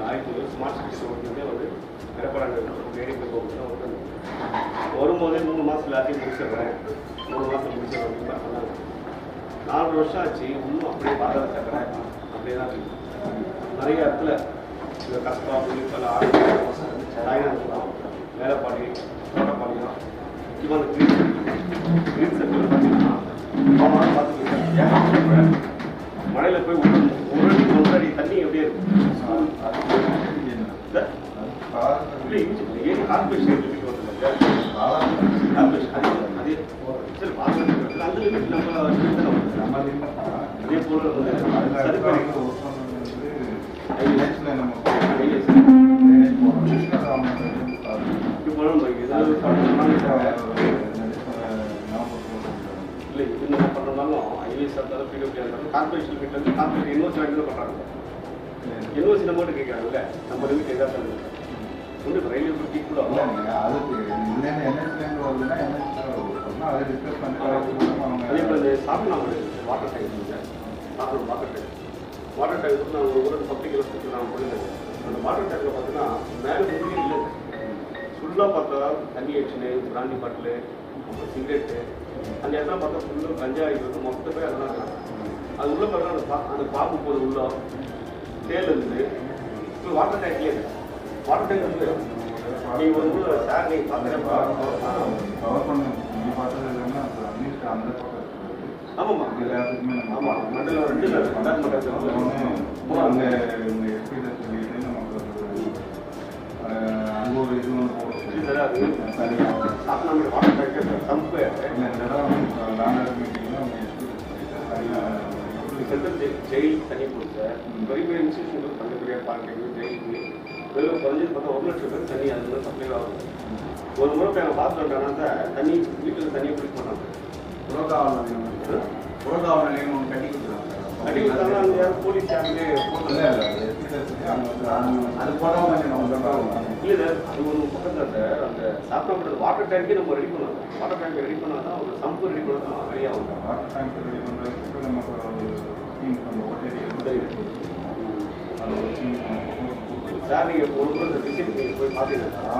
நாளைக்கு smart cities ஓட்டுனதே வந்து பிறப்படாங்க வேடிக்கை போகணும் வந்து வரும்போதே மூணு மாதம் எல்லாத்தையும் முடிச்சிடுறேன். மூணு மாதம் முடிச்சிடுறேன் அப்படின்னு சொன்னாங்க. நாலு வருஷம் ஆச்சு. இன்னும் அப்படியே பாதாள சக்கரை அப்படியே தான் நிறைய இடத்துல இந்த கஸ்பா புலிப்பல ஆடு சாயங்காலம் மேலப்பாடி இப்போ அந்த க்ரீன் க்ரீன் சர்க்கிள் பார்த்தீங்கன்னா அவங்களாம் பார்த்துக்கிட்டேன் மழையில் போய் ஒரு ஒரு அடி ஒன்றரை அடி தண்ணி எப்படியே இருக்கு இல்ல? இல்லை, இங்க ஏன் கார்பரேஷன் லிமிட் வந்து கார்பரேஷன் அதே அதே சரி பார்த்து அந்த லிமிட் நம்ம limit தானே வருது. அதே போல வந்து சரி பண்ணி இப்போ நம்ம ஏதாவது பண்ணணும்னா இல்லை இது நம்ம பண்ணணும்னாலும் ஐஏஎஸ் இருந்தாலும் பிடபிள்யூ இருந்தாலும் கார்பரேஷன் லிமிட்ல இருந்து கார்பரேட் யூனிவர்சிட்டி வாங்கி பண்ணுறாங்க யூனிவர்சிட்டி நம்மகிட்ட கேட்குறாங்கல்ல நம்ம லிமிட் எதாவது தருது ஒன்று இப்போ ரயில்வே பற்றி கூட அதே போல் இந்த சாப்பிடலாம் வாட்டர் டேங்க் சாப்பிடணும் வாட்டர் டேங்க் வாட்டர் டேங்க் வந்து நான் ஒரு பத்து கிலோ கொடுத்து நான் போயிருந்தேன் அந்த வாட்டர் டேங்கில் பார்த்தீங்கன்னா மேலே எதுவுமே இல்லை. ஃபுல்லாக பார்த்தா தண்ணி அடிச்சுன்னு பிராண்டி பாட்டிலு அப்புறம் சிகரெட்டு அந்த இடத்துல பார்த்தா ஃபுல்லாக கஞ்சா ஆகிடுறது மொத்தமே அதெல்லாம் அது உள்ள பார்த்தா அந்த பா அந்த பாம்பு போகுது உள்ள தேல் இருந்து இப்போ வாட்டர் டேங்க்லேயே இருக்கு வாட்டர் டேங்க் வந்து நீங்கள் ஒரு ஊரில் சார் நீங்கள் பார்க்குறேன் ஆமாம்மா ஆமாம் மண்டலம் ரெண்டு ரெண்டாவது மண்டலத்தில் அங்கே ஒரு இது ஒன்று போடுறது இது sir water tank sump central jail தண்ணி கொடுத்த பெரிய பெரிய இன்ஸ்டியூஷன் பண்ணக்கூடிய பாலிடெக்னிக் ஜெயிலுக்கு வெறும் குறைஞ்சது பார்த்தா ஒரு லட்சம் பேர் தண்ணி அதுல சப்ளை ஆகும். ஒரு முறை நாங்கள் பார்த்து வந்தோம்னா தண்ணி வீட்டில் தண்ணியை குடிக்க மாட்டாங்க. கட்டி கொடுத்தாங்கன்னா அந்த யாரும் போலீஸ் யாருமே அது போடாம நம்ம சொல்றாங்க இல்லை சார் அது ஒரு பக்கம் தான் சார் அந்த சாப்பிடப்படுறது வாட்டர் டேங்கே நம்ம ரெடி பண்ணலாம் வாட்டர் டேங்க் ரெடி பண்ணால் தான் ஒரு சம்பு ரெடி பண்ணால் தான் ரெடி ஆகும். வாட்டர் டேங்க் ரெடி பண்ணுறதுக்கு நமக்கு ஒரு ஸ்கீம் நம்ம ஓட்டேரி அது ஒரு ஸ்கீம் சார் நீங்கள் இந்த விசிட் நீங்கள் போய் பார்த்தீங்கன்னா